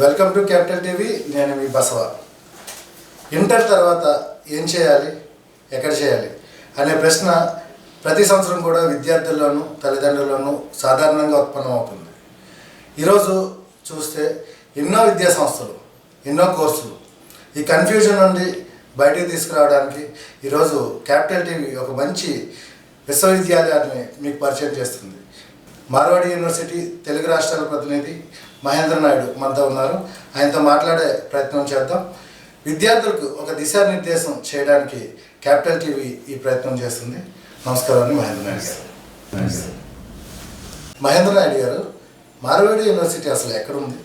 Welcome to capital TV నేను మీ Basava. Inter తర్వాత ఏం చేయాలి? ఎక్కడ చేయాలి? అనే ప్రశ్న ప్రతి సంవత్సరం కూడా విద్యార్థుల్లోనూ తల్లిదండ్రుల్లోనూ సాధారణంగా ఉత్పన్నమవుతుంది. ఈరోజు చూస్తే ఎన్నో విద్యా సంస్థలు ఎన్నో కోర్సులు ఈ కన్ఫ్యూజన్ నుండి బయటకు తీసుకురావడానికి ఈరోజు క్యాపిటల్ టీవీ ఒక మంచి విశ్వవిద్యాలయాన్ని మీకు పరిచయం చేస్తుంది. మార్వాడి యూనివర్సిటీ తెలుగు రాష్ట్రాల ప్రతినిధి మహేంద్ర నాయుడు మనతో ఉన్నారు. ఆయనతో మాట్లాడే ప్రయత్నం చేద్దాం. విద్యార్థులకు ఒక దిశానిర్దేశం చేయడానికి క్యాపిటల్ టీవీ ఈ ప్రయత్నం చేస్తుంది. నమస్కారం అండి మహేంద్ర నాయుడు గారు. మహేంద్ర నాయుడు గారు మార్వాడి యూనివర్సిటీ అసలు ఎక్కడుంది?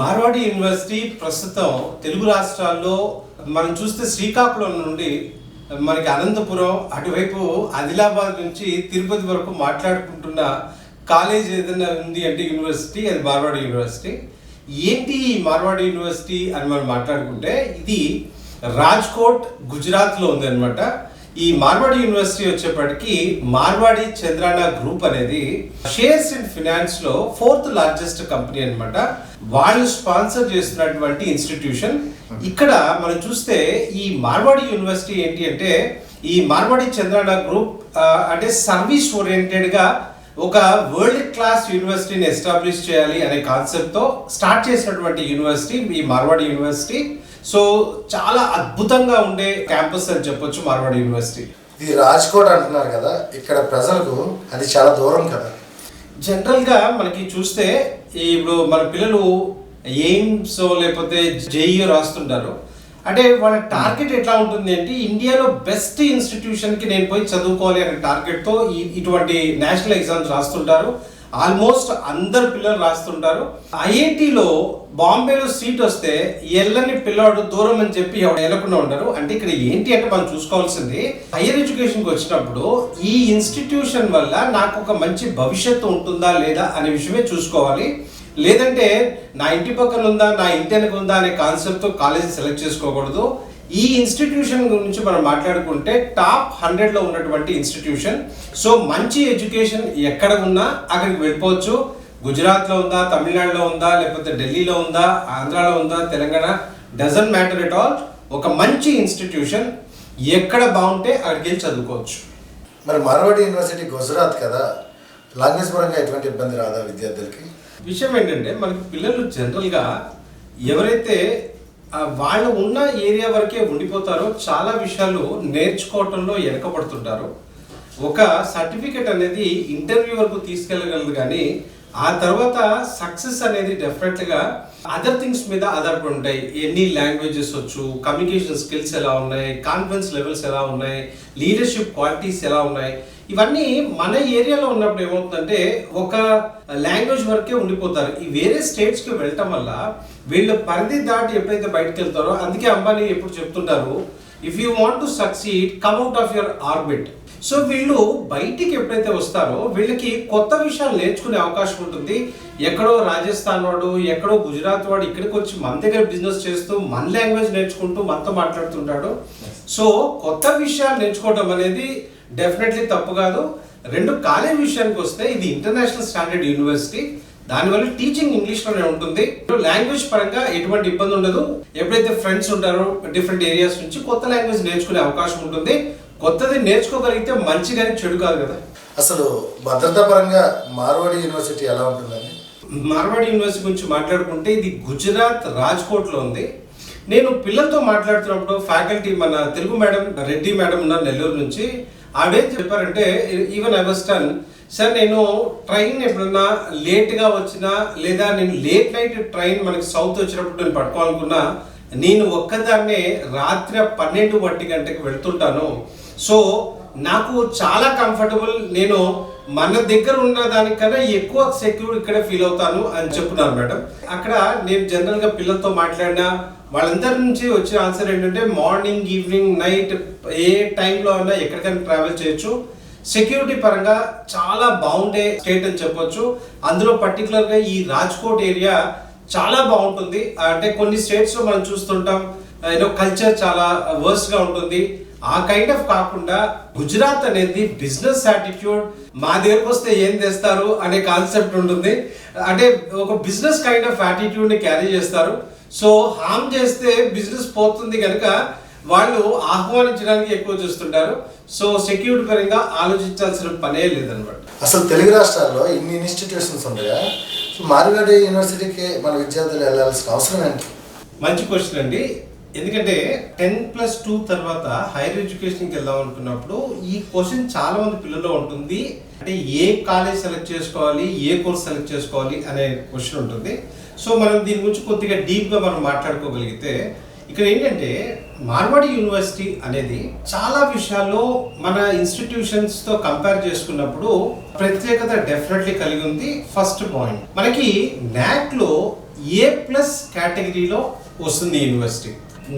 మార్వాడి యూనివర్సిటీ ప్రస్తుతం తెలుగు రాష్ట్రాల్లో మనం చూస్తే శ్రీకాకుళం నుండి మనకి అనంతపురం అటువైపు ఆదిలాబాద్ నుంచి తిరుపతి వరకు మాట్లాడుకుంటున్న కాలేజ్ ఏదైనా ఉంది అంటే యూనివర్సిటీ అది మార్వాడి యూనివర్సిటీ. ఏంటి ఈ మార్వాడి యూనివర్సిటీ అని మనం మాట్లాడుకుంటే ఇది రాజ్కోట్ గుజరాత్లో ఉంది అనమాట ఈ మార్వాడి యూనివర్సిటీ వచ్చేప్పటికి మార్వాడి చంద్రాన గ్రూప్ అనేది షేర్స్ అండ్ ఫినాన్స్లో ఫోర్త్ లార్జెస్ట్ కంపెనీ అనమాట వాళ్ళు స్పాన్సర్ చేస్తున్నటువంటి ఇన్స్టిట్యూషన్. ఇక్కడ మనం చూస్తే ఈ మార్వాడి యూనివర్సిటీ ఏంటి అంటే ఈ మార్వాడి చంద్రాన గ్రూప్ అంటే సర్వీస్ ఓరియంటెడ్గా ఒక వరల్డ్ క్లాస్ యూనివర్సిటీని ఎస్టాబ్లిష్ చేయాలి అనే కాన్సెప్ట్తో స్టార్ట్ చేసినటువంటి యూనివర్సిటీ ఈ మార్వాడి యూనివర్సిటీ సో చాలా అద్భుతంగా ఉండే క్యాంపస్ అని చెప్పొచ్చు మార్వాడి యూనివర్సిటీ ఇది రాజ్కోట్ అంటున్నారు కదా ఇక్కడ ప్రజలకు అది చాలా దూరం కదా. జనరల్గా మనకి చూస్తే ఇప్పుడు మన పిల్లలు ఎయిమ్స్ లేకపోతే జేఈ రాస్తుంటారు. అంటే వాళ్ళ టార్గెట్ ఎట్లా ఉంటుంది అంటే ఇండియాలో బెస్ట్ ఇన్స్టిట్యూషన్కి నేను పోయి చదువుకోవాలి అనే టార్గెట్తో ఇటువంటి నేషనల్ ఎగ్జామ్స్ రాస్తుంటారు. ఆల్మోస్ట్ అందరు పిల్లలు రాస్తుంటారు. ఐఐటిలో బాంబేలో సీట్ వస్తే ఎల్లని పిల్లాడు దూరం అని చెప్పి ఎవరు వెళ్ళకుండా ఉంటారు అంటే ఇక్కడ ఏంటి అంటే మనం చూసుకోవాల్సింది హైయర్ ఎడ్యుకేషన్కి వచ్చినప్పుడు ఈ ఇన్స్టిట్యూషన్ వల్ల నాకు ఒక మంచి భవిష్యత్తు ఉంటుందా లేదా అనే విషయమే చూసుకోవాలి. లేదంటే నా ఇంటి పక్కన ఉందా నా ఇంటి వెనక ఉందా అనే కాన్సెప్ట్తో కాలేజీ సెలెక్ట్ చేసుకోకూడదు. ఈ ఇన్స్టిట్యూషన్ గురించి మనం మాట్లాడుకుంటే టాప్ హండ్రెడ్లో ఉన్నటువంటి ఇన్స్టిట్యూషన్ సో మంచి ఎడ్యుకేషన్ ఎక్కడ ఉన్నా అక్కడికి వెళ్ళిపోవచ్చు. గుజరాత్లో ఉందా తమిళనాడులో ఉందా లేకపోతే ఢిల్లీలో ఉందా ఆంధ్రాలో ఉందా Telangana doesn't matter at all ఒక మంచి ఇన్స్టిట్యూషన్ ఎక్కడ బాగుంటే అక్కడికి వెళ్ళి చదువుకోవచ్చు. మరి మార్వాడి యూనివర్సిటీ గుజరాత్ కదా? లాంగ్వేజ్ పరంగా ఎటువంటి ఇబ్బంది రాదా విద్యార్థులకి? విషయం ఏంటంటే మనకి పిల్లలు జనరల్గా ఎవరైతే వాళ్ళు ఉన్న ఏరియా వరకే ఉండిపోతారో చాలా విషయాలు నేర్చుకోవటంలో వెనకబడుతుంటారు. ఒక సర్టిఫికెట్ అనేది ఇంటర్వ్యూ వరకు తీసుకెళ్ళగలదు కానీ ఆ తర్వాత సక్సెస్ అనేది డెఫినెట్గా అదర్ థింగ్స్ మీద ఆధారపడి ఉంటాయి. ఎన్ని లాంగ్వేజెస్ వచ్చు కమ్యూనికేషన్ స్కిల్స్ ఎలా ఉన్నాయి కాన్ఫిడెన్స్ లెవెల్స్ ఎలా ఉన్నాయి లీడర్షిప్ క్వాలిటీస్ ఎలా ఉన్నాయి ఇవన్నీ మన ఏరియాలో ఉన్నప్పుడు ఏమవుతుందంటే ఒక లాంగ్వేజ్ వరకే ఉండిపోతారు. ఈ వేరే స్టేట్స్కి వెళ్ళటం వల్ల వీళ్ళు పరిధి దాటి ఎప్పుడైతే బయటకు వెళ్తారో అందుకే అంబానీ ఎప్పుడు చెప్తుంటారు if you want to succeed come out of your orbit so వీళ్ళు బయటికి ఎప్పుడైతే వస్తారో వీళ్ళకి కొత్త విషయాలు నేర్చుకునే అవకాశం ఉంటుంది. ఎక్కడో రాజస్థాన్ వాడు ఎక్కడో గుజరాత్ వాడు ఇక్కడికి వచ్చి మన దగ్గర బిజినెస్ చేస్తూ మన లాంగ్వేజ్ నేర్చుకుంటూ మనతో మాట్లాడుతుంటాడు. సో కొత్త విషయాలు నేర్చుకోవడం అనేది డెఫినెట్లీ తప్పు కాదు. రెండు కాలేజ్ విషయానికి వస్తే ఇది ఇంటర్నేషనల్ స్టాండర్డ్ యూనివర్సిటీ దానివల్ల టీచింగ్ ఇంగ్లీష్లోనే ఉంటుంది. లాంగ్వేజ్ పరంగా ఎటువంటి ఇబ్బంది ఉండదు. ఎప్పుడైతే ఫ్రెండ్స్ ఉంటారో డిఫరెంట్ ఏరియాస్ నుంచి కొత్త లాంగ్వేజ్ నేర్చుకునే అవకాశం ఉంటుంది. కొత్తది నేర్చుకోగలిగితే మంచి కానీ చెడు కాదు కదా. అసలు భద్రతా పరంగా మార్వాడి యూనివర్సిటీ ఎలా ఉంటుందండి? మార్వాడి యూనివర్సిటీ గురించి మాట్లాడుకుంటే ఇది గుజరాత్ రాజ్కోట్లో ఉంది. నేను పిల్లలతో మాట్లాడుతున్నప్పుడు ఫ్యాకల్టీ మన తెలుగు మేడం రెడ్డి మేడం ఉన్నారు నెల్లూరు నుంచి. ఆవిడేం చెప్పారంటే ఈవెన్ ఐ వాస్ టన్ సార్ నేను ట్రైన్ ఎప్పుడన్నా లేట్గా వచ్చినా లేదా నేను లేట్ నైట్ ట్రైన్ మనకి సౌత్ వచ్చినప్పుడు నేను పట్టుకోవాలనుకున్నా నేను ఒక్కదాన్నే రాత్రి పన్నెండు ఒంటి గంటకి వెళ్తుంటాను. సో నాకు చాలా కంఫర్టబుల్ నేను మన దగ్గర ఉన్న దానికన్నా ఎక్కువ సెక్యూర్ ఇక్కడే ఫీల్ అవుతాను అని చెప్తున్నారు మేడం. అక్కడ నేను జనరల్గా పిల్లలతో మాట్లాడినా వాళ్ళందరి నుంచి వచ్చిన ఆన్సర్ ఏంటంటే మార్నింగ్ ఈవినింగ్ నైట్ ఏ టైంలో అయినా ఎక్కడికైనా ట్రావెల్ చేయొచ్చు. సెక్యూరిటీ పరంగా చాలా బాగుండే స్టేట్ అని చెప్పొచ్చు. అందులో పర్టికులర్గా గా ఈ రాజ్కోట్ ఏరియా చాలా బాగుంటుంది. అంటే కొన్ని స్టేట్స్లో మనం చూస్తుంటాం ఏదో కల్చర్ చాలా వర్స్గా గా ఉంటుంది. ఆ కైండ్ ఆఫ్ కాకుండా గుజరాత్ అనేది బిజినెస్ యాటిట్యూడ్ మా దగ్గరకు వస్తే ఏం తెస్తారు అనే కాన్సెప్ట్ ఉంటుంది. అంటే ఒక బిజినెస్ కైండ్ ఆఫ్ యాటిట్యూడ్ని క్యారీ చేస్తారు. సో హామ్ చేస్తే బిజినెస్ పోతుంది కనుక వాళ్ళు ఆహ్వానించడానికి ఎక్కువ చూస్తుంటారు. సో సెక్యూరిటీ పరంగా ఆలోచించాల్సిన పనే లేదనమాట. అసలు తెలుగు రాష్ట్రాల్లో ఇన్ని ఇన్స్టిట్యూషన్స్ ఉన్నాయా? సో మార్వాడి యూనివర్సిటీకి మన విద్యార్థులు వెళ్ళాల్సిన అవసరం ఏంటి? మంచి క్వశ్చన్ అండి. ఎందుకంటే టెన్ ప్లస్ టూ తర్వాత హైయర్ ఎడ్యుకేషన్కి వెళ్దాం అనుకున్నప్పుడు ఈ క్వశ్చన్ చాలా మంది పిల్లల్లో ఉంటుంది. అంటే ఏ కాలేజ్ సెలెక్ట్ చేసుకోవాలి ఏ కోర్స్ సెలెక్ట్ చేసుకోవాలి అనే క్వశ్చన్ ఉంటుంది. సో మనం దీని గురించి కొద్దిగా డీప్గా మనం మాట్లాడుకోగలిగితే ఇక్కడ ఏంటంటే మార్వాడి యూనివర్సిటీ అనేది చాలా విషయాల్లో మన ఇన్స్టిట్యూషన్స్తో కంపేర్ చేసుకున్నప్పుడు ప్రత్యేకత డెఫినెట్లీ కలిగి ఉంది. ఫస్ట్ పాయింట్ మనకి నాక్లో ఏ ప్లస్ కేటగిరీలో వస్తుంది యూనివర్సిటీ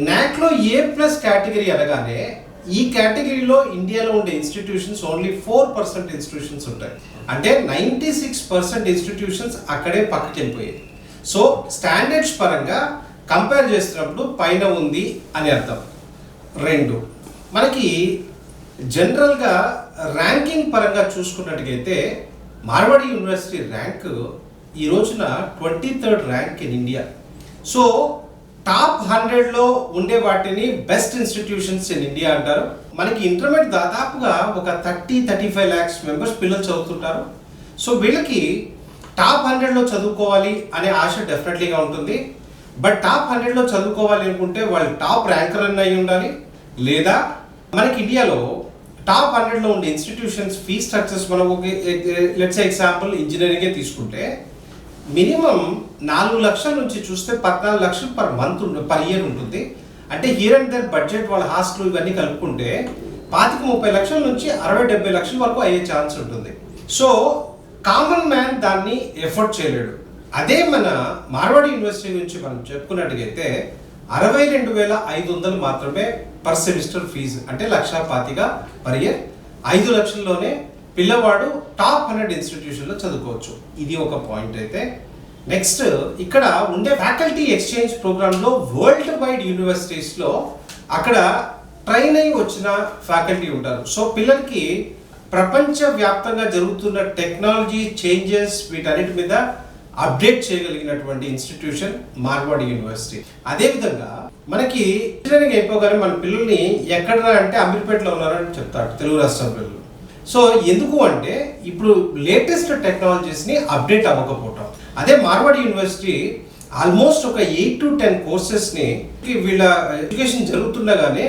నాక్లో ఏ ప్లస్ కేటగిరీ అనగానే ఈ కేటగిరీలో ఇండియాలో ఉండే institutions only four percent institutions ఉంటాయి. అంటే నైంటీ సిక్స్ పర్సెంట్ ఇన్స్టిట్యూషన్స్ అక్కడే పక్కకి వెళ్ళిపోయాయి. సో స్టాండర్డ్స్ పరంగా కంపేర్ చేసినప్పుడు పైన ఉంది అని అర్థం. రెండు మనకి జనరల్గా ర్యాంకింగ్ పరంగా చూసుకున్నట్టుగైతే మార్వాడి యూనివర్సిటీ ర్యాంక్ ఈ రోజున twenty third rank in India so top హండ్రెడ్లో ఉండే వాటిని బెస్ట్ ఇన్స్టిట్యూషన్స్ ఇన్ ఇండియా అంటారు. మనకి ఇంటర్మీడియట్ దాదాపుగా ఒక thirty thirty five lakhs members పిల్లలు చదువుతుంటారు. సో వీళ్ళకి టాప్ హండ్రెడ్లో చదువుకోవాలి అనే ఆశ డెఫినెట్లీగా ఉంటుంది. బట్ టాప్ హండ్రెడ్లో చదువుకోవాలి అనుకుంటే వాళ్ళు టాప్ ర్యాంకర్ అన్న అయి ఉండాలి. లేదా మనకి ఇండియాలో టాప్ హండ్రెడ్లో ఉండే ఇన్స్టిట్యూషన్స్ ఫీ స్ట్రక్చర్స్ మనం ఒక లెట్స్ ఎగ్జాంపుల్ ఇంజనీరింగే తీసుకుంటే మినిమం నాలుగు లక్షల నుంచి చూస్తే పద్నాలుగు లక్షలు పర్ మంత్ పర్ ఇయర్ ఉంటుంది. అంటే హియర్ అండ్ దర్ బడ్జెట్ వాళ్ళ హాస్టల్ ఇవన్నీ కలుపుకుంటే పాతిక ముప్పై లక్షల నుంచి అరవై డెబ్బై లక్షల వరకు అయ్యే ఛాన్స్ ఉంటుంది. సో కామన్ మ్యాన్ దాన్ని ఎఫర్ట్ చేయలేడు. అదే మన మార్వాడి యూనివర్సిటీ నుంచి మనం చెప్పుకున్నట్టుగైతే అరవై రెండు వేల ఐదు వందలు మాత్రమే పర్ సెమిస్టర్ ఫీజు అంటే లక్షా పాతిగా పర్ ఇయర్ ఐదు లక్షల్లోనే పిల్లవాడు టాప్ హండ్రెడ్ ఇన్స్టిట్యూషన్లో చదువుకోవచ్చు. ఇది ఒక పాయింట్ అయితే. నెక్స్ట్ ఇక్కడ ఉండే ఫ్యాకల్టీ ఎక్స్చేంజ్ ప్రోగ్రాంలో వరల్డ్ వైడ్ యూనివర్సిటీస్లో అక్కడ ట్రైన్ అయి వచ్చిన ఫ్యాకల్టీ ఉంటారు. సో పిల్లలకి ప్రపంచవ్యాప్తంగా జరుగుతున్న టెక్నాలజీ చేంజెస్ వీటన్నిటి మీద అప్డేట్ చేయగలిగినటువంటి ఇన్స్టిట్యూషన్ మార్వాడి యూనివర్సిటీ. అదేవిధంగా మనకి ఇంజనీరింగ్ అయిపోగానే మన పిల్లల్ని ఎక్కడ అంటే అమీర్పేటలో ఉన్నారని చెప్తారు తెలుగు రాష్ట్రం పిల్లలు సో ఎందుకు అంటే ఇప్పుడు లేటెస్ట్ టెక్నాలజీస్ని అప్డేట్ అవ్వకపోవటం. అదే మార్వాడ్ యూనివర్సిటీ ఆల్మోస్ట్ ఒక ఎయిట్ టు టెన్ కోర్సెస్ని వీళ్ళ ఎడ్యుకేషన్ జరుగుతుండగానే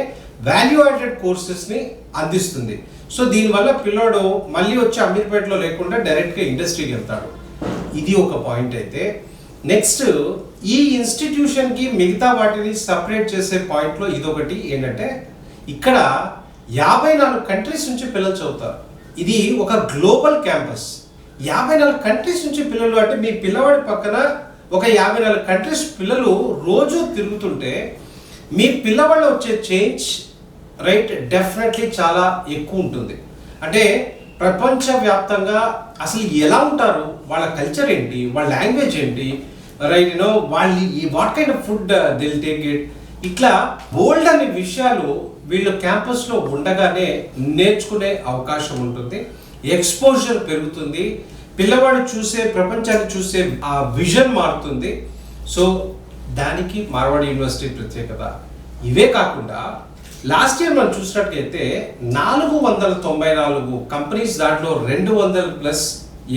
వాల్యూ యాడెడ్ కోర్సెస్ని అందిస్తుంది. సో దీనివల్ల పిల్లోడు మళ్ళీ వచ్చి అమీర్పేటలో లేకుండా డైరెక్ట్గా ఇండస్ట్రీకి వెళ్తాడు. ఇది ఒక పాయింట్ అయితే. నెక్స్ట్ ఈ ఇన్స్టిట్యూషన్కి మిగతా వాటిని సపరేట్ చేసే పాయింట్లో ఇదొకటి ఏంటంటే ఇక్కడ యాభై నాలుగు కంట్రీస్ నుంచి పిల్లలు చదువుతారు. ఇది ఒక గ్లోబల్ క్యాంపస్. యాభై నాలుగు కంట్రీస్ నుంచి పిల్లలు అంటే మీ పిల్లవాడి పక్కన ఒక యాభై నాలుగు కంట్రీస్ పిల్లలు రోజు తిరుగుతుంటే మీ పిల్లవాళ్ళు వచ్చే చేంజ్ రైట్ డెఫినెట్లీ చాలా ఎక్కువ ఉంటుంది. అంటే ప్రపంచవ్యాప్తంగా అసలు ఎలా ఉంటారు? వాళ్ళ కల్చర్ ఏంటి? వాళ్ళ లాంగ్వేజ్ ఏంటి? రైట్ యూనో వాళ్ళు ఈ what kind of food they'll take it. ఇట్లా బోల్డ్ అనే విషయాలు వీళ్ళు క్యాంపస్లో ఉండగానే నేర్చుకునే అవకాశం ఉంటుంది. ఎక్స్పోజర్ పెరుగుతుంది. పిల్లవాడు చూసే ప్రపంచాన్ని చూసే ఆ విజన్ మారుతుంది. సో దానికి మార్వాడి యూనివర్సిటీ ప్రత్యేకత. ఇవే కాకుండా లాస్ట్ ఇయర్ మనం చూసినట్లయితే నాలుగు వందల తొంభై నాలుగు కంపెనీస్ దాంట్లో రెండు వందల ప్లస్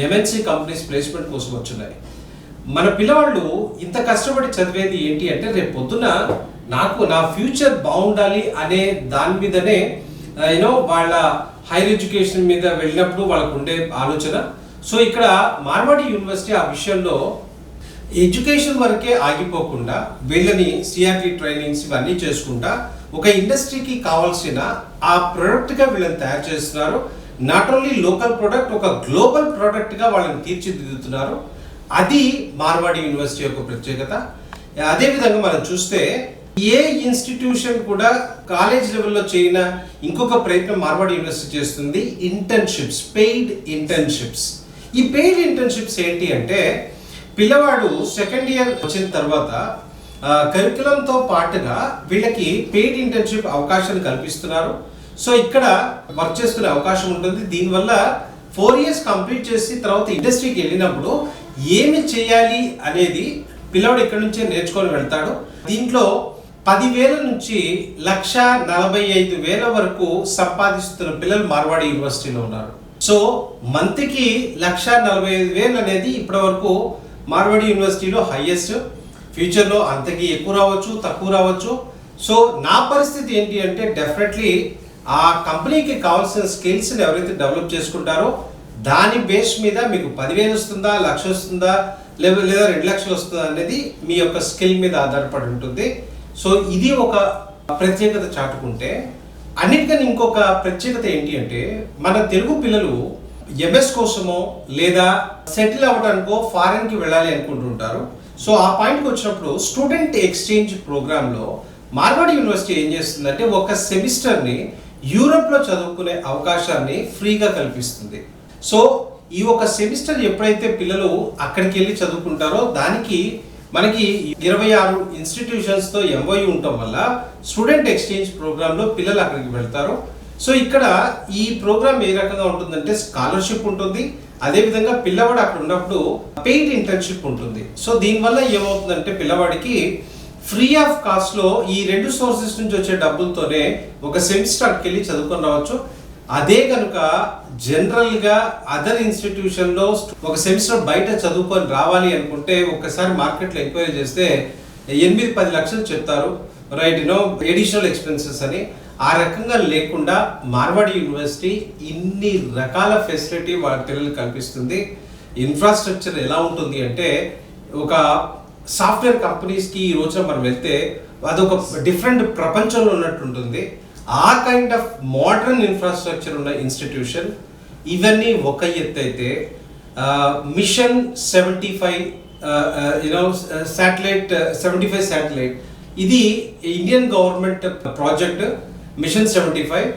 ఎంఎన్సీ కంపెనీస్ ప్లేస్మెంట్ కోసం వచ్చినాయి. మన పిల్లవాళ్ళు ఇంత కష్టపడి చదివేది ఏంటి అంటే రేపు పొద్దున నాకు నా ఫ్యూచర్ బాగుండాలి అనే దాని మీదనే యూనో వాళ్ళ హైయర్ ఎడ్యుకేషన్ మీద వెళ్ళినప్పుడు వాళ్ళకు ఉండే ఆలోచన. సో ఇక్కడ మార్వాడి యూనివర్సిటీ ఆ విషయంలో ఎడ్యుకేషన్ వరకే ఆగిపోకుండా వీళ్ళని సిఆర్టీ ట్రైనింగ్స్ ఇవన్నీ చేసుకుంటా ఒక ఇండస్ట్రీకి కావాల్సిన ఆ ప్రోడక్ట్గా వీళ్ళని తయారు చేస్తున్నారు. నాట్ ఓన్లీ లోకల్ ప్రోడక్ట్ ఒక గ్లోబల్ ప్రోడక్ట్గా వాళ్ళని తీర్చిదిద్దుతున్నారు. అది మార్వాడి యూనివర్సిటీ యొక్క ప్రత్యేకత. అదేవిధంగా మనం చూస్తే ఏ ఇన్స్టిట్యూషన్ కూడా కాలేజ్ లెవెల్లో చేయన ఇంకొక ప్రయత్నం మార్వాడి యూనివర్సిటీ చేస్తుంది. Internships paid internships. ఈ పెయిడ్ ఇంటర్న్షిప్స్ ఏంటి అంటే పిల్లవాడు సెకండ్ ఇయర్ వచ్చిన తర్వాత కరికులంతో పాటుగా వీళ్ళకి పెయిడ్ ఇంటర్న్షిప్ అవకాశాలు కల్పిస్తున్నారు. సో ఇక్కడ వర్క్ చేసుకునే అవకాశం ఉంటుంది. దీనివల్ల ఫోర్ ఇయర్స్ కంప్లీట్ చేసి తర్వాత ఇండస్ట్రీకి వెళ్ళినప్పుడు ఏమి చేయాలి అనేది పిల్లవాడు ఇక్కడ నుంచే నేర్చుకొని వెళ్తాడు. దీంట్లో పదివేల నుంచి లక్ష నలభై ఐదు వేల వరకు సంపాదిస్తున్న పిల్లలు మార్వాడి యూనివర్సిటీలో ఉన్నారు. సో మంత్కి లక్ష నలభై ఐదు వేలు అనేది ఇప్పటి వరకు మార్వాడి యూనివర్సిటీలో హైయెస్ట్. ఫ్యూచర్లో అంతకి ఎక్కువ రావచ్చు తక్కువ రావచ్చు. సో నా పరిస్థితి ఏంటి అంటే డెఫినెట్లీ ఆ కంపెనీకి కావాల్సిన స్కిల్స్ని ఎవరైతే డెవలప్ చేసుకుంటారో దాని బేస్ మీద మీకు పదివేలు వస్తుందా లక్ష వస్తుందా లేదా లేదా రెండు లక్షలు వస్తుందా అనేది మీ యొక్క స్కిల్ మీద ఆధారపడి ఉంటుంది. సో ఇది ఒక ప్రత్యేకత చాటుకుంటే అన్నిటికని ఇంకొక ప్రత్యేకత ఏంటి అంటే మన తెలుగు పిల్లలు ఎంఎస్ కోసమో లేదా సెటిల్ అవ్వడానికో ఫారెన్కి వెళ్ళాలి అనుకుంటుంటారు. సో ఆ పాయింట్కి వచ్చినప్పుడు స్టూడెంట్ ఎక్స్చేంజ్ ప్రోగ్రాంలో మార్వాడి యూనివర్సిటీ ఏం చేస్తుందంటే ఒక సెమిస్టర్ని యూరోప్లో చదువుకునే అవకాశాన్ని ఫ్రీగా కల్పిస్తుంది. సో ఈ ఒక సెమిస్టర్ ఎప్పుడైతే పిల్లలు అక్కడికి వెళ్ళి చదువుకుంటారో దానికి మనకి ఇరవై ఆరు ఇన్స్టిట్యూషన్స్తో ఎంఓయూ ఉండటం వల్ల స్టూడెంట్ ఎక్స్చేంజ్ ప్రోగ్రాంలో పిల్లలు అక్కడికి వెళ్తారు. సో ఇక్కడ ఈ ప్రోగ్రామ్ ఏ రకంగా ఉంటుందంటే స్కాలర్షిప్ ఉంటుంది. అదేవిధంగా పిల్లవాడు అక్కడ ఉన్నప్పుడు పెయిడ్ ఇంటర్న్షిప్ ఉంటుంది. సో దీనివల్ల ఏమవుతుందంటే పిల్లవాడికి ఫ్రీ ఆఫ్ కాస్ట్లో ఈ రెండు సోర్సెస్ నుంచి వచ్చే డబ్బులతోనే ఒక సెమిస్టర్కి వెళ్ళి చదువుకొని రావచ్చు. అదే కనుక జనరల్గా అదర్ ఇన్స్టిట్యూషన్లో ఒక సెమిస్టర్ బయట చదువుకొని రావాలి అనుకుంటే ఒక్కసారి మార్కెట్లో ఎంక్వైరీ చేస్తే ఎనిమిది పది లక్షలు చెప్తారు. రైట్ నో ఎడిషనల్ ఎక్స్పెన్సెస్ అని. ఆ రకంగా లేకుండా మార్వాడి యూనివర్సిటీ ఇన్ని రకాల ఫెసిలిటీ వాళ్ళ పిల్లలకు కల్పిస్తుంది. ఇన్ఫ్రాస్ట్రక్చర్ ఎలా ఉంటుంది అంటే ఒక సాఫ్ట్వేర్ కంపెనీస్కి ఈ రోజున మనం వెళ్తే అదొక డిఫరెంట్ ప్రపంచంలో ఉన్నట్టు ఉంటుంది ఆ కైండ్ ఆఫ్ మోడర్న్ ఇన్ఫ్రాస్ట్రక్చర్ ఉన్న ఇన్స్టిట్యూషన్ ఇవన్నీ ఒక ఎత్తు అయితే mission seventy five you know satellite seventy five satellite ఇది Indian government project mission seventy five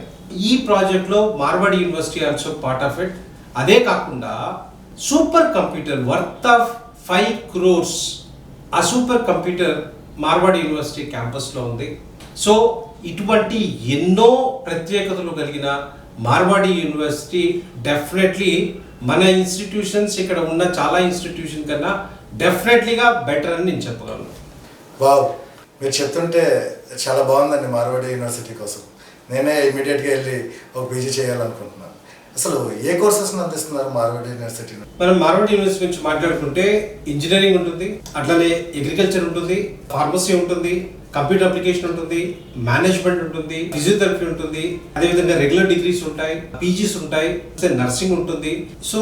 ఈ ప్రాజెక్ట్లో Marwadi university also part of it అదే కాకుండా super computer worth of five crores ఆ సూపర్ కంప్యూటర్ మార్వాడి యూనివర్సిటీ క్యాంపస్లో ఉంది. సో ఇటువంటి ఎన్నో ప్రత్యేకతలు కలిగిన మార్వాడి యూనివర్సిటీ డెఫినెట్లీ మన ఇన్స్టిట్యూషన్స్ ఇక్కడ ఉన్న చాలా ఇన్స్టిట్యూషన్ కన్నా డెఫినెట్లీగా బెటర్ అని నేను చెప్పగలను. వావ్. మీరు చెప్తుంటే చాలా బాగుందండి మార్వాడి యూనివర్సిటీ కోసం. నేనే ఇమీడియట్గా వెళ్ళి ఒక పీజీ చేయాలనుకుంటున్నాను. అసలు ఏ కోర్సెస్ అందిస్తున్నారు మార్వాడి యూనివర్సిటీలో మనం మార్వాడి యూనివర్సిటీ గురించి మాట్లాడుకుంటే ఇంజనీరింగ్ ఉంటుంది అట్లానే అగ్రికల్చర్ ఉంటుంది ఫార్మసీ ఉంటుంది కంప్యూటర్ అప్లికేషన్ ఉంటుంది మేనేజ్మెంట్ ఉంటుంది ఫిజియోథెరపీ ఉంటుంది అదేవిధంగా రెగ్యులర్ డిగ్రీస్ ఉంటాయి పీజీస్ ఉంటాయి నర్సింగ్ ఉంటుంది. సో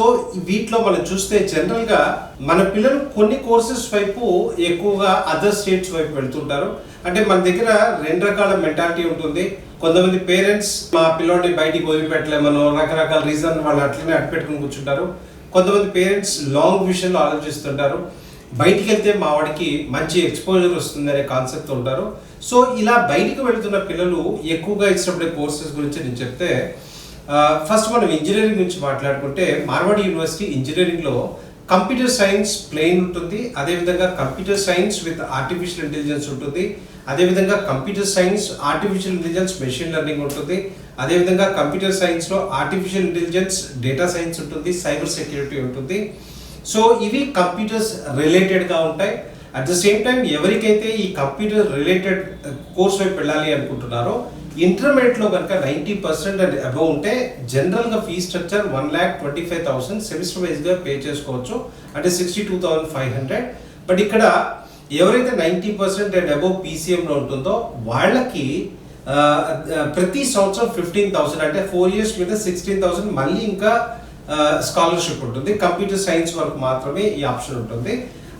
వీటిలో మనం చూస్తే జనరల్గా మన పిల్లలు కొన్ని కోర్సెస్ వైపు ఎక్కువగా అదర్ స్టేట్స్ వైపు వెళ్తుంటారు. అంటే మన దగ్గర రెండు రకాల మెంటాలిటీ ఉంటుంది. కొంతమంది పేరెంట్స్ మా పిల్లోడిని బయటికి వదిలిపెట్టలేమనో రకరకాల రీజన్ వాళ్ళు అట్లనే అడ్డుపెట్టుకుని కూర్చుంటారు. కొంతమంది పేరెంట్స్ లాంగ్ విషయంలో ఆలోచిస్తుంటారు. బయటికి వెళ్తే మా వాడికి మంచి ఎక్స్పోజర్ వస్తుందనే కాన్సెప్ట్ ఉంటారు. సో ఇలా బయటికి వెళ్తున్న పిల్లలు ఎక్కువగా ఇష్టపడే కోర్సెస్ గురించి నేను చెప్తే ఫస్ట్ మనం ఇంజనీరింగ్ గురించి మాట్లాడుకుంటే మార్వాడి యూనివర్సిటీ ఇంజనీరింగ్లో కంప్యూటర్ సైన్స్ ప్లెయిన్ ఉంటుంది. అదేవిధంగా computer science with artificial intelligence ఉంటుంది. అదేవిధంగా computer science artificial intelligence machine learning ఉంటుంది. అదేవిధంగా కంప్యూటర్ సైన్స్లో ఆర్టిఫిషియల్ ఇంటెలిజెన్స్ డేటా సైన్స్ ఉంటుంది. సైబర్ సెక్యూరిటీ ఉంటుంది. సో ఇవి కంప్యూటర్స్ రిలేటెడ్గా ఉంటాయి. అట్ ద సేమ్ టైం ఎవరికైతే ఈ కంప్యూటర్ రిలేటెడ్ కోర్స్ వైపు వెళ్ళాలి అనుకుంటున్నారో ఇంటర్మీడియట్లో కనుక నైంటీ పర్సెంట్ అండ్ అబవ్ ఉంటే జనరల్గా fee structure one lakh twenty five thousand semester వైజ్గా పే చేసుకోవచ్చు. అంటే sixty two thousand five hundred but ఇక్కడ ఎవరైతే నైంటీ పర్సెంట్ అండ్ అబవ్ పీసీఎంలో ఉంటుందో వాళ్ళకి uh, uh, ప్రతి సంవత్సరం ఫిఫ్టీన్ థౌసండ్ అంటే ఫోర్ ఇయర్స్ మీద సిక్స్టీన్ థౌసండ్ మళ్ళీ ఇంకా స్కాలర్షిప్ ఉంటుంది. కంప్యూటర్ సైన్స్ వరకు మాత్రమే ఈ ఆప్షన్ ఉంటుంది.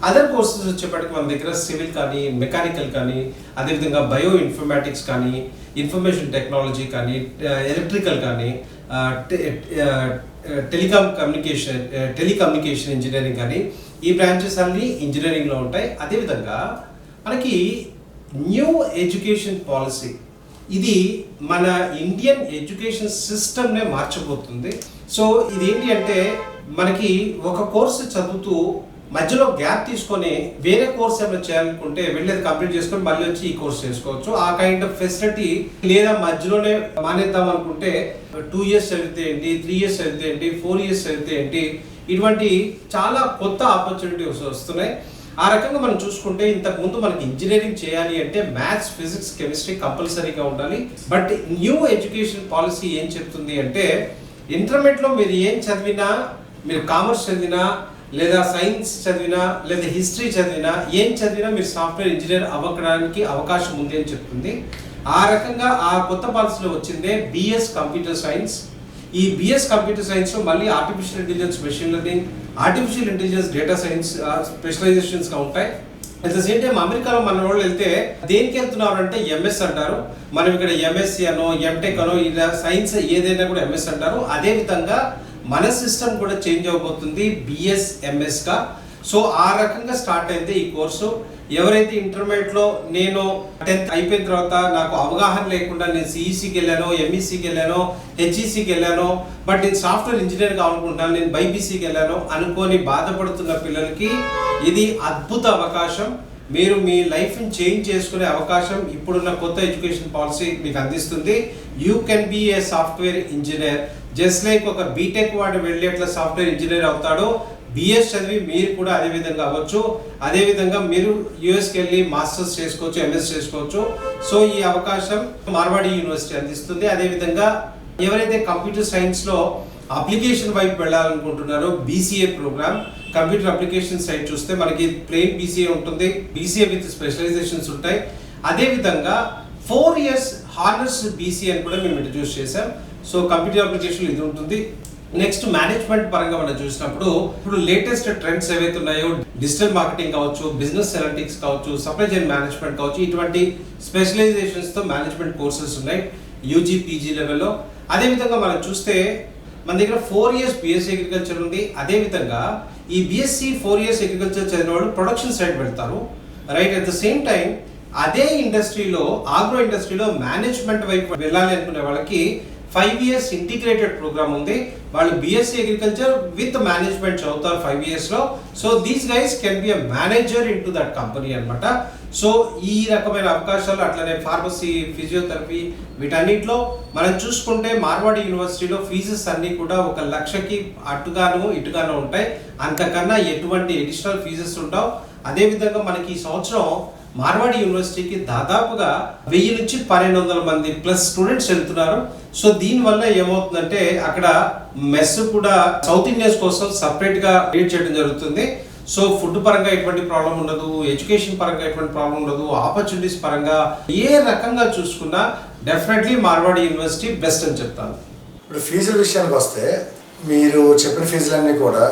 అదర్ కోర్సెస్ వచ్చేప్పటికి మన దగ్గర సివిల్ కానీ మెకానికల్ కానీ అదేవిధంగా బయో ఇన్ఫర్మాటిక్స్ కానీ ఇన్ఫర్మేషన్ టెక్నాలజీ కానీ ఎలక్ట్రికల్ కానీ టెలికామ్ కమ్యూనికేషన్ టెలికమ్యూనికేషన్ ఇంజనీరింగ్ కానీ ఈ బ్రాంచెస్ అన్ని ఇంజనీరింగ్లో ఉంటాయి. అదేవిధంగా మనకి న్యూ ఎడ్యుకేషన్ పాలసీ ఇది మన ఇండియన్ ఎడ్యుకేషన్ సిస్టమ్నే మార్చబోతుంది. సో ఇది ఏంటి అంటే మనకి ఒక కోర్సు చదువుతూ మధ్యలో గ్యాప్ తీసుకొని వేరే కోర్స్ ఏమైనా చేయాలనుకుంటే వెళ్ళేది కంప్లీట్ చేసుకొని మళ్ళీ వచ్చి ఈ కోర్స్ చేసుకోవచ్చు. ఆ కైండ్ ఆఫ్ ఫెసిలిటీ లేదా మధ్యలోనే మానేద్దాం అనుకుంటే టూ ఇయర్స్ చదివితే ఏంటి త్రీ ఇయర్స్ చదివితే ఏంటి ఫోర్ ఇయర్స్ చదివితే ఏంటి ఇటువంటి చాలా కొత్త ఆపర్చునిటీస్ వస్తున్నాయి. ఆ రకంగా మనం చూసుకుంటే ఇంతకు ముందు మనకి ఇంజనీరింగ్ చేయాలి అంటే మ్యాథ్స్ ఫిజిక్స్ కెమిస్ట్రీ కంపల్సరీగా ఉండాలి. బట్ న్యూ ఎడ్యుకేషన్ పాలసీ ఏం చెప్తుంది అంటే ఇంటర్మీడియట్లో మీరు ఏం చదివినా మీరు కామర్స్ చదివినా లేదా సైన్స్ చదివినా లేదా హిస్టరీ చదివినా ఏం చదివినా మీరు సాఫ్ట్వేర్ ఇంజనీర్ అవ్వడానికి అవకాశం ఉంది అని చెప్తుంది. ఆ రకంగా ఆ కొత్త పాలసీలో వచ్చిందే బిఎస్ కంప్యూటర్ సైన్స్. ఈ బిఎస్ కంప్యూటర్ సైన్స్లో మళ్ళీ artificial intelligence machine learning artificial intelligence data science స్పెషలైజేషన్స్గా ఉంటాయి. అట్ ద సేమ్ టైం అమెరికాలో మన వాళ్ళు వెళ్తే దేనికి వెళ్తున్నారు అంటే ఎంఎస్ అంటారు. మనం ఇక్కడ ఎంఎస్సి అనో ఎంటెక్ అనో ఇలా సైన్స్ ఏదైనా కూడా ఎంఎస్ అంటారు. అదే విధంగా మన సిస్టమ్ కూడా చేంజ్ అవబోతుంది బిఎస్గా. సో ఆ రకంగా స్టార్ట్ అయితే ఈ కోర్సు. ఎవరైతే ఇంటర్మీడియట్లో నేను టెన్త్ అయిపోయిన తర్వాత నాకు అవగాహన లేకుండా నేను సిఈసికి వెళ్ళాను ఎంఈసికి వెళ్ళాను హెచ్ఈసికి వెళ్ళాను బట్ నేను సాఫ్ట్వేర్ ఇంజనీర్ కావాలనుకుంటున్నాను నేను బైపీసీకి వెళ్ళాను అనుకొని బాధపడుతున్న పిల్లలకి ఇది అద్భుత అవకాశం. మీరు మీ లైఫ్ని చేంజ్ చేసుకునే అవకాశం ఇప్పుడున్న కొత్త ఎడ్యుకేషన్ పాలసీ మీకు అందిస్తుంది. You can be a software engineer just like ఒక బీటెక్ వాడు వెళ్ళి ఎట్లా సాఫ్ట్వేర్ ఇంజనీర్ అవుతాడో బిఎస్ చదివి మీరు కూడా అదే విధంగా అవ్వచ్చు. అదే విధంగా మీరు యుఎస్కి వెళ్ళి మాస్టర్స్ చేసుకోవచ్చు ఎంఎస్ చేసుకోవచ్చు. సో ఈ అవకాశం మార్వాడి యూనివర్సిటీ అందిస్తుంది. అదే విధంగా ఎవరైతే కంప్యూటర్ సైన్స్లో అప్లికేషన్ వైపు వెళ్ళాలనుకుంటున్నారో BCA program computer application side చూస్తే మనకి ప్లెయిన్ బీసీఏ ఉంటుంది. బీసీఏ విత్ స్పెషలైజేషన్స్ ఉంటాయి. అదేవిధంగా ఫోర్ ఇయర్స్ హానర్స్ బీసీఏ అని కూడా మేము ఇంట్రడ్యూస్ చేసాం సో కంప్యూటర్ అప్లికేషన్ ఇది ఉంటుంది. నెక్స్ట్ మేనేజ్మెంట్ పరంగా మనం చూసినప్పుడు ఇప్పుడు లేటెస్ట్ ట్రెండ్స్ ఏవైతే ఉన్నాయో డిజిటల్ మార్కెటింగ్ కావచ్చు బిజినెస్ అనలిటిక్స్ కావచ్చు సప్లై చైన్ మేనేజ్మెంట్ కావచ్చు ఇటువంటి స్పెషలైజేషన్స్తో మేనేజ్మెంట్ కోర్సెస్ ఉన్నాయి యూజీ పీజీ లెవెల్లో అదేవిధంగా మనం చూస్తే మన దగ్గర ఫోర్ ఇయర్స్ బిఎస్సీ అగ్రికల్చర్ ఉంది. అదే విధంగా ఈ బీఎస్సీ ఫోర్ ఇయర్స్ అగ్రికల్చర్ చదివిన వాళ్ళు ప్రొడక్షన్ సైడ్ పెడతారు. Right at the same time అదే ఇండస్ట్రీలో ఆగ్రో ఇండస్ట్రీలో మేనేజ్మెంట్ వైపు వెళ్ళాలి అనుకునే వాళ్ళకి ఫైవ్ ఇయర్స్ ఇంటిగ్రేటెడ్ ప్రోగ్రామ్ ఉంది. వాళ్ళు బిఎస్సి అగ్రికల్చర్ విత్ మేనేజ్మెంట్ చదువుతారు ఫైవ్ ఇయర్స్లో. So these guys can be a manager in to that company అనమాట సో ఈ రకమైన అవకాశాలు అట్లనే ఫార్మసీ ఫిజియోథెరపీ వీటన్నిటిలో మనం చూసుకుంటే మార్వాడి యూనివర్సిటీలో ఫీజెస్ అన్నీ కూడా ఒక లక్షకి అటుగాను ఇటుగాను ఉంటాయి. అంతకన్నా ఎటువంటి అడిషనల్ ఫీజెస్ ఉండవు. అదేవిధంగా మనకి ఈ సంవత్సరం మార్వాడి యూనివర్సిటీకి దాదాపుగా వెయ్యి నుంచి పన్నెండు వందల మంది ప్లస్ స్టూడెంట్స్ వెళ్తున్నారు. సో దీనివల్ల ఏమవుతుందంటే అక్కడ మెస్ కూడా సౌత్ ఇండియన్స్ కోసం సపరేట్గా క్రియేట్ చేయడం జరుగుతుంది. సో ఫుడ్ పరంగా ఎటువంటి ప్రాబ్లం ఉండదు ఎడ్యుకేషన్ పరంగా ఎటువంటి ప్రాబ్లం ఉండదు ఆపర్చునిటీస్ పరంగా ఏ రకంగా చూసుకున్నా డెఫినెట్లీ మార్వాడి యూనివర్సిటీ బెస్ట్ అని చెప్తాను. ఇప్పుడు ఫీజుల విషయానికి వస్తే మీరు చెప్పిన ఫీజులన్నీ కూడా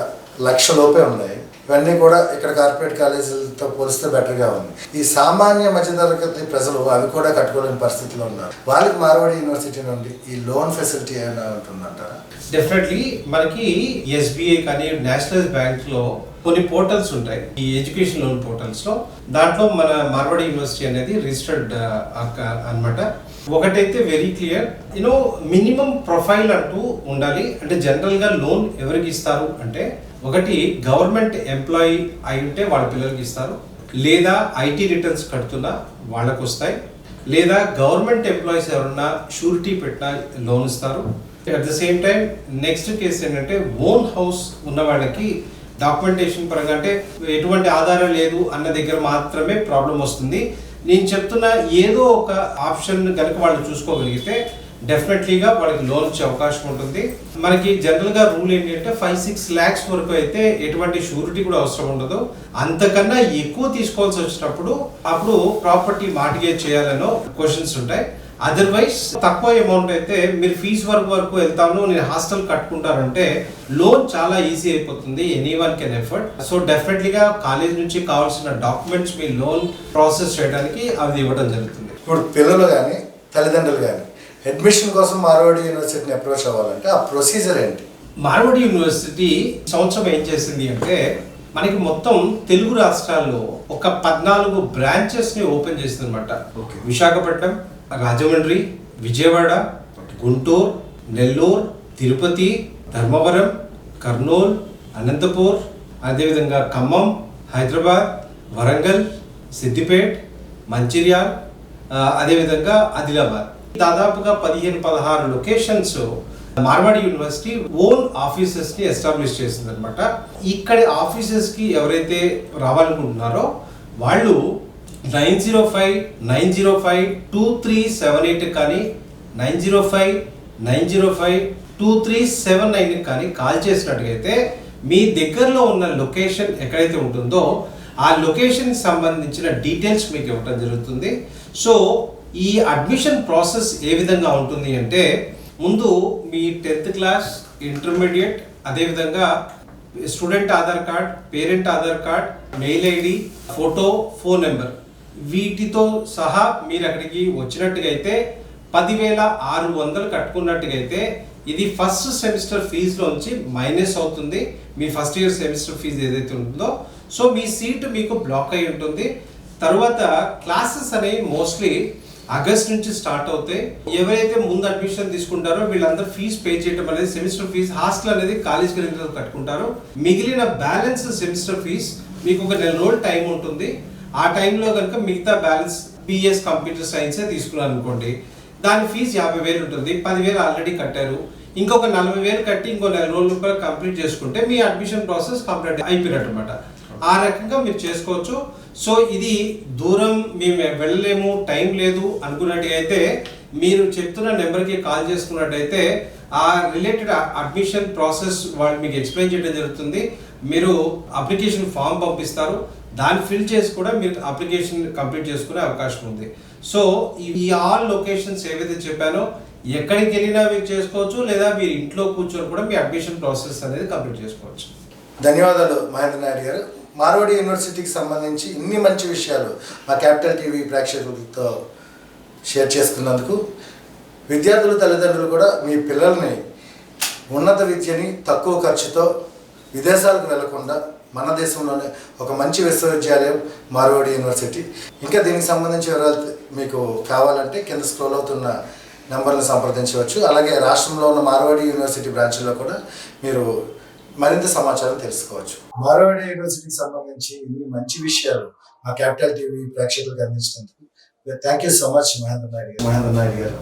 లక్ష లోపే ఉన్నాయి. ఇవన్నీ కూడా ఇక్కడ కార్పొరేట్ కాలేజీలతో పోలిస్తే బెటర్గా ఉంది. ఈ సామాన్య మధ్యతరగతి ప్రజలు అవి కూడా కట్టుకోలేని పరిస్థితిలో ఉన్నారు. వాళ్ళకి మార్వాడి యూనివర్సిటీ నుండి ఈ లోన్ ఫెసిలిటీ ఏమైనా ఉంటుందంటారా? డెఫినెట్లీ మనకి ఎస్బీఐ కానీ నేషనల్ బ్యాంక్లో కొన్ని పోర్టల్స్ ఉంటాయి. ఈ ఎడ్యుకేషన్ లోన్ పోర్టల్స్లో దాంట్లో మన మార్వాడి యూనివర్సిటీ అనేది రిజిస్టర్డ్ అనమాట ఒకటైతే very clear you know minimum profile అంటూ ఉండాలి. అంటే జనరల్గా లోన్ ఎవరికి ఇస్తారు? అంటే ఒకటి గవర్నమెంట్ ఎంప్లాయీ అయి ఉంటే వాళ్ళ పిల్లలకి ఇస్తారు. లేదా ఐటీ రిటర్న్స్ కడుతున్నా వాళ్ళకు వస్తాయి లేదా గవర్నమెంట్ ఎంప్లాయీస్ ఎవరన్నా షూరిటీ పెట్టినా లోన్ ఇస్తారు. At the same time next case ఏంటంటే ఓన్ హౌస్ ఉన్న వాళ్ళకి డాక్యుమెంటేషన్ పరంగా అంటే ఎటువంటి ఆధారం లేదు అన్న దగ్గర మాత్రమే ప్రాబ్లం వస్తుంది. నేను చెప్తున్న ఏదో ఒక ఆప్షన్ కనుక వాళ్ళు చూసుకోగలిగితే డెఫినెట్లీగా వాళ్ళకి లోన్ ఇచ్చే అవకాశం ఉంటుంది. మనకి జనరల్గా రూల్ ఏంటి అంటే ఫైవ్ సిక్స్ ల్యాక్స్ వరకు అయితే ఎటువంటి షూరిటీ కూడా అవసరం ఉండదు. అంతకన్నా ఎక్కువ తీసుకోవాల్సి వచ్చినప్పుడు అప్పుడు ప్రాపర్టీ మార్టిగేజ్ చేయాలనో క్వశ్చన్స్ ఉంటాయి. అదర్వైజ్ తక్కువ అమౌంట్ అయితే మీరు ఫీజు వరకు వరకు వెళ్తాను నేను హాస్టల్ కట్టుకుంటారంటే లోన్ చాలా ఈజీ అయిపోతుంది. Any one can effort so డెఫినెట్లీగా college నుంచి కావాల్సిన డాక్యుమెంట్స్ మీ లోన్ ప్రాసెస్ చేయడానికి అది ఇవ్వడం జరుగుతుంది. ఇప్పుడు పిల్లలు కానీ తల్లిదండ్రులు కానీ అడ్మిషన్ కోసం మార్వాడి యూనివర్సిటీని అప్రోచ్ అవ్వాలంటే ఆ ప్రొసీజర్ ఏంటి? మార్వాడి యూనివర్సిటీ సంవత్సరం ఏం చేసింది అంటే మనకి మొత్తం తెలుగు రాష్ట్రాల్లో ఒక పద్నాలుగు బ్రాంచెస్ని ఓపెన్ చేసింది అనమాట. విశాఖపట్నం రాజమండ్రి విజయవాడ గుంటూరు నెల్లూరు తిరుపతి ధర్మవరం కర్నూలు అనంతపూర్ అదేవిధంగా ఖమ్మం హైదరాబాద్ వరంగల్ సిద్దిపేట్ మంచిర్యాల్ అదేవిధంగా ఆదిలాబాద్. దాదాపుగా పదిహేను పదహారు లొకేషన్స్ మార్వాడి యూనివర్సిటీ ఓన్ ఆఫీసెస్ని ఎస్టాబ్లిష్ చేసింది అనమాట ఇక్కడ ఆఫీసెస్కి ఎవరైతే రావాలనుకుంటున్నారో వాళ్ళు nine zero five nine zero five two three seven eight కానీ nine zero five nine zero five two three seven nine కానీ కాల్ చేసినట్టుగైతే మీ దగ్గరలో ఉన్న లొకేషన్ ఎక్కడైతే ఉంటుందో ఆ లొకేషన్ సంబంధించిన డీటెయిల్స్ మీకు ఇవ్వడం జరుగుతుంది. సో ఈ అడ్మిషన్ ప్రాసెస్ ఏ విధంగా ఉంటుంది అంటే ముందు మీ టెన్త్ క్లాస్ ఇంటర్మీడియట్ అదేవిధంగా student Aadhaar card parent Aadhaar card mail ID photo phone number వీటితో సహా మీరు అక్కడికి వచ్చినట్టుగా అయితే పదివేల ఆరు వందలు కట్టుకున్నట్టుగా అయితే ఇది ఫస్ట్ సెమిస్టర్ ఫీజులోంచి మైనస్ అవుతుంది. మీ ఫస్ట్ ఇయర్ సెమిస్టర్ ఫీజు ఏదైతే ఉంటుందో సో మీ సీట్ మీకు బ్లాక్ అయి ఉంటుంది తర్వాత క్లాసెస్ అనేవి మోస్ట్లీ ఆగస్ట్ నుంచి స్టార్ట్ అవుతే ఎవరైతే ముందు అడ్మిషన్ తీసుకుంటారో వీళ్ళందరూ ఫీజ్ పే చేయడం అనేది సెమిస్టర్ ఫీజ్ హాస్టల్ అనేది కాలేజ్ కలిగిన కట్టుకుంటారో కట్టుకుంటారు. మిగిలిన బ్యాలెన్స్ సెమిస్టర్ ఫీజ్ మీకు ఒక నెల రోజులు టైం ఉంటుంది. ఆ టైంలో కనుక మిగతా బ్యాలెన్స్ బిఎస్ కంప్యూటర్ సైన్సే తీసుకున్నారు అనుకోండి దాని ఫీజు యాభై వేలు ఉంటుంది. పదివేలు ఆల్రెడీ కట్టారు. ఇంకొక నలభై వేలు కట్టి ఇంకో నెల రోజుల కంప్లీట్ చేసుకుంటే మీ అడ్మిషన్ ప్రాసెస్ కంప్లీట్ అయిపోయినట్టు అనమాట ఆ రకంగా మీరు చేసుకోవచ్చు. సో ఇది దూరం మేము వెళ్ళలేము టైం లేదు అనుకున్నట్టయితే అయితే మీరు చెప్తున్న నెంబర్కి కాల్ చేసుకున్నట్టయితే ఆ రిలేటెడ్ అడ్మిషన్ ప్రాసెస్ వాళ్ళు మీకు ఎక్స్ప్లెయిన్ చేయడం జరుగుతుంది. మీరు అప్లికేషన్ ఫామ్ పంపిస్తారు. దాన్ని ఫిల్ చేసి కూడా మీరు అప్లికేషన్ కంప్లీట్ చేసుకునే అవకాశం ఉంది. సో ఈ- ఈ ఆల్ లొకేషన్స్ ఏవైతే చెప్పానో ఎక్కడికి వెళ్ళినా మీరు చేసుకోవచ్చు లేదా మీరు ఇంట్లో కూర్చొని కూడా మీ అడ్మిషన్ ప్రాసెస్ అనేది కంప్లీట్ చేసుకోవచ్చు. ధన్యవాదాలు మహేంద్ర నాయుడు గారు. మార్వాడి యూనివర్సిటీకి సంబంధించి ఇన్ని మంచి విషయాలు మా క్యాపిటల్ టీవీ ప్రేక్షకులతో షేర్ చేసుకున్నందుకు విద్యార్థుల తల్లిదండ్రులు కూడా మీ పిల్లల్ని ఉన్నత విద్యని తక్కువ ఖర్చుతో విదేశాలకు వెళ్ళకుండా మన దేశంలోనే ఒక మంచి విశ్వవిద్యాలయం మార్వాడి యూనివర్సిటీ. ఇంకా దీనికి సంబంధించి వివరాలు మీకు కావాలంటే కింద స్క్రోల్ అవుతున్న నెంబర్ని సంప్రదించవచ్చు. అలాగే రాష్ట్రంలో ఉన్న మార్వాడి యూనివర్సిటీ బ్రాంచ్లో కూడా మీరు మరింత సమాచారం తెలుసుకోవచ్చు. మార్వాడి యూనివర్సిటీకి సంబంధించి ఇన్ని మంచి విషయాలు మా క్యాపిటల్ టీవీ ప్రేక్షకులకు అందించినందుకు thank you so much Mahendra Naidu గారు. మహేంద్ర నాయుడు గారు.